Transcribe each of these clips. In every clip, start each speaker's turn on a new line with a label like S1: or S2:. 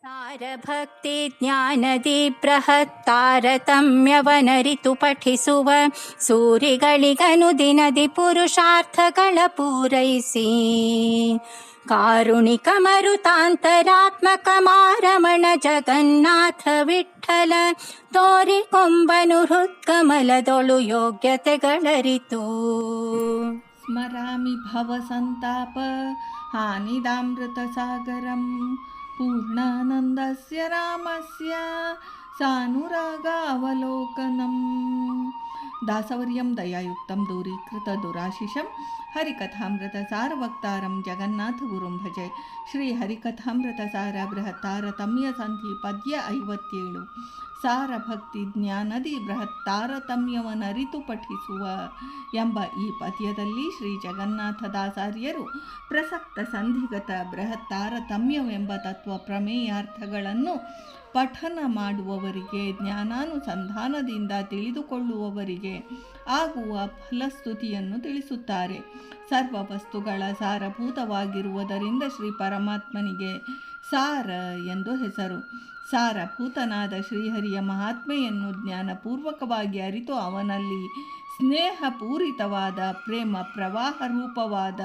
S1: ಸಾರಭಕ್ತಿ ಜ್ಞಾನದಿ ಬೃಹತ್ ತಾರತಮ್ಯವನರಿತು ಪಠಿಸುವ ಸೂರಿಗಳಿಗನು ದಿನದಿ ಪುರುಷಾರ್ಥಗಳ ಪೂರೈಸಿ. ಕಾರುಣಿಕ ಮರುತಾಂತರಾತ್ಮಕ ಮಾರಮಣ ಜಗನ್ನಾಥ ವಿಠಲ ತೋರಿಕೊಂಬನು ಹೃತ್ಕಮಲದೊಳು ಯೋಗ್ಯತೆಗಳರಿತು.
S2: ಸ್ಮರಾಮಿ ಭವಸಂತಾಪ ಹಾನಿದಾಮೃತಸಾಗರಂ ಪೂರ್ಣಾನಂದಸ್ಯ पूर्णानन्दस्य रामस्य सानुरागावलोकनम्। दासवर्यं दयायुक्तं दूरीकृतदुराशिषं हरिकथामृतसारवक्तारं जगन्नाथगुरुं भजे श्रीहरिकथामृतसार बृहत्तारतम्यसन्धि पद्य ऐवत्येळु। ಸಾರ ಭಕ್ತಿ ಜ್ಞಾನದಿ ಬೃಹತ್ ತಾರತಮ್ಯವನ್ನರಿತು ಪಠಿಸುವ ಎಂಬ ಈ ಪದ್ಯದಲ್ಲಿ ಶ್ರೀ ಜಗನ್ನಾಥದಾಚಾರ್ಯರು ಪ್ರಸಕ್ತ ಸಂಧಿಗತ ಬೃಹತ್ ತಾರತಮ್ಯವೆಂಬ ತತ್ವ ಪ್ರಮೇಯಾರ್ಥಗಳನ್ನು ಪಠನ ಮಾಡುವವರಿಗೆ, ಜ್ಞಾನಾನುಸಂಧಾನದಿಂದ ತಿಳಿದುಕೊಳ್ಳುವವರಿಗೆ ಆಗುವ ಫಲಸ್ತುತಿಯನ್ನು ತಿಳಿಸುತ್ತಾರೆ. ಸರ್ವ ವಸ್ತುಗಳ ಸಾರಭೂತವಾಗಿರುವುದರಿಂದ ಶ್ರೀ ಪರಮಾತ್ಮನಿಗೆ ಸಾರ ಎಂದು ಹೆಸರು. ಸಾರಭೂತನಾದ ಶ್ರೀಹರಿಯ ಮಹಾತ್ಮೆಯನ್ನು ಜ್ಞಾನಪೂರ್ವಕವಾಗಿ ಅರಿತು ಅವನಲ್ಲಿ ಸ್ನೇಹಪೂರಿತವಾದ ಪ್ರೇಮ ಪ್ರವಾಹ ರೂಪವಾದ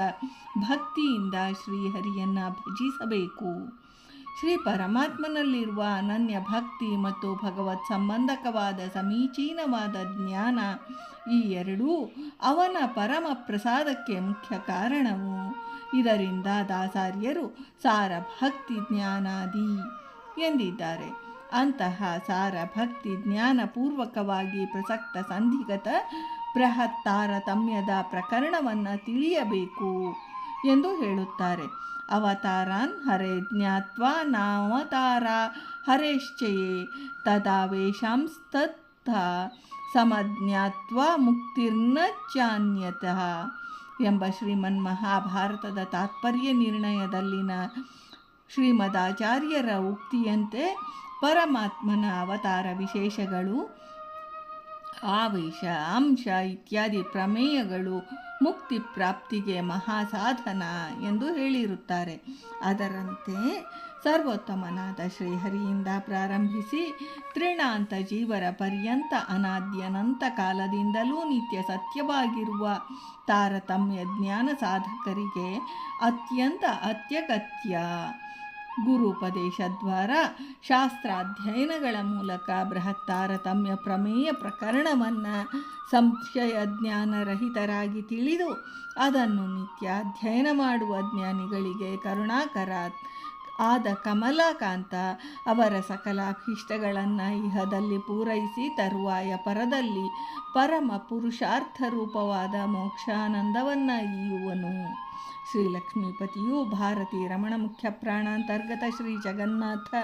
S2: ಭಕ್ತಿಯಿಂದ ಶ್ರೀಹರಿಯನ್ನು ಭಜಿಸಬೇಕು. ಶ್ರೀ ಪರಮಾತ್ಮನಲ್ಲಿರುವ ಅನನ್ಯ ಭಕ್ತಿ ಮತ್ತು ಭಗವತ್ ಸಂಬಂಧಕವಾದ ಸಮೀಚೀನವಾದ ಜ್ಞಾನ ಈ ಎರಡೂ ಅವನ ಪರಮ ಪ್ರಸಾದಕ್ಕೆ ಮುಖ್ಯ ಕಾರಣವು. ಇದರಿಂದ ದಾಸಾರ್ಯರು ಸಾರ ಭಕ್ತಿ ಜ್ಞಾನಾದಿ ಎಂದಿದ್ದಾರೆ. ಅಂತಹ ಸಾರ ಭಕ್ತಿ ಜ್ಞಾನಪೂರ್ವಕವಾಗಿ ಪ್ರಸಕ್ತ ಸಂಧಿಗತ ಬೃಹತ್ ತಾರತಮ್ಯದ ಪ್ರಕರಣವನ್ನು ತಿಳಿಯಬೇಕು ಎಂದು ಹೇಳುತ್ತಾರೆ. ಅವತಾರಾನ್ ಹರೇ ಜ್ಞಾತ್ವಾ ನಾವತಾರ ಹರೇಶ್ಚಯೇ ತದಾವೇಶಾಂಸ್ತತ್ಥ ಸಮಜ್ಞಾತ್ವ ಮುಕ್ತಿರ್ನ ಚಾನ್ಯತಃ. ಎಂಬ ಶ್ರೀಮನ್ ಮಹಾಭಾರತದ ತಾತ್ಪರ್ಯ ನಿರ್ಣಯದಲ್ಲಿನ ಶ್ರೀಮದಾಚಾರ್ಯರ ಉಕ್ತಿಯಂತೆ ಪರಮಾತ್ಮನ ಅವತಾರ ವಿಶೇಷಗಳು ಆವೇಶ, ಅಂಶ ಇತ್ಯಾದಿ ಪ್ರಮೇಯಗಳು ಮುಕ್ತಿ ಪ್ರಾಪ್ತಿಗೆ ಮಹಾ ಸಾಧನ ಎಂದು ಹೇಳಿರುತ್ತಾರೆ. ಅದರಂತೆ ಸರ್ವೋತ್ತಮನಾದ ಶ್ರೀಹರಿಯಿಂದ ಪ್ರಾರಂಭಿಸಿ ತ್ರಿಣಾಂತ ಜೀವರ ಪರ್ಯಂತ ಅನಾದ್ಯನಂತ ಕಾಲದಿಂದಲೂ ನಿತ್ಯ ಸತ್ಯವಾಗಿರುವ ತಾರತಮ್ಯ ಜ್ಞಾನ ಸಾಧಕರಿಗೆ ಅತ್ಯಂತ ಅತ್ಯಗತ್ಯ ಗುರುಪದೇಶದ್ವಾರ ಶಾಸ್ತ್ರಾಧ್ಯಯನಗಳ ಮೂಲಕ ಬೃಹತ್ ತಾರತಮ್ಯ ಪ್ರಮೇಯ ಪ್ರಕರಣವನ್ನು ಸಂಶಯ ಜ್ಞಾನರಹಿತರಾಗಿ ತಿಳಿದು ಅದನ್ನು ನಿತ್ಯ ಅಧ್ಯಯನ ಮಾಡುವ ಜ್ಞಾನಿಗಳಿಗೆ ಕರುಣಾಕರ ಆದ ಕಮಲಾಕಾಂತ ಅವರ ಸಕಲಾಭೀಷ್ಟಗಳನ್ನು ಇಹದಲ್ಲಿ ಪೂರೈಸಿ ತರುವಾಯ ಪರದಲ್ಲಿ ಪರಮ ಪುರುಷಾರ್ಥ ರೂಪವಾದ ಮೋಕ್ಷಾನಂದವನ್ನು ಈಯುವನು. ಶ್ರೀ ಲಕ್ಷ್ಮೀಪತಿಯು ಭಾರತೀ ರಮಣ ಮುಖ್ಯ ಪ್ರಾಣಾಂತರ್ಗತ ಶ್ರೀ ಜಗನ್ನಾಥ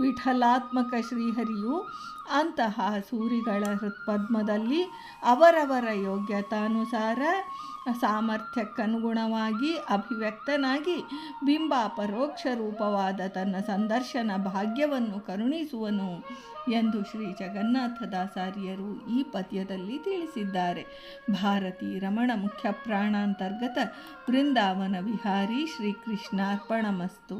S2: ವಿಠಲಾತ್ಮಕ ಶ್ರೀಹರಿಯು ಅಂತಹ ಸೂರಿಗಳ ಹೃತ್ಪದ್ಮದಲ್ಲಿ ಅವರವರ ಯೋಗ್ಯತಾನುಸಾರ ಸಾಮರ್ಥ್ಯಕ್ಕನುಗುಣವಾಗಿ ಅಭಿವ್ಯಕ್ತನಾಗಿ ಬಿಂಬ ಪರೋಕ್ಷ ರೂಪವಾದ ತನ್ನ ಸಂದರ್ಶನ ಭಾಗ್ಯವನ್ನು ಕರುಣಿಸುವನು ಎಂದು ಶ್ರೀ ಜಗನ್ನಾಥದಾಸಾರ್ಯರು ಈ ಪದ್ಯದಲ್ಲಿ ತಿಳಿಸಿದ್ದಾರೆ. ಭಾರತೀ ರಮಣ ಮುಖ್ಯ ಪ್ರಾಣಾಂತರ್ಗತ ಬೃಂದಾವನ ವಿಹಾರಿ ಶ್ರೀಕೃಷ್ಣಾರ್ಪಣಮಸ್ತು.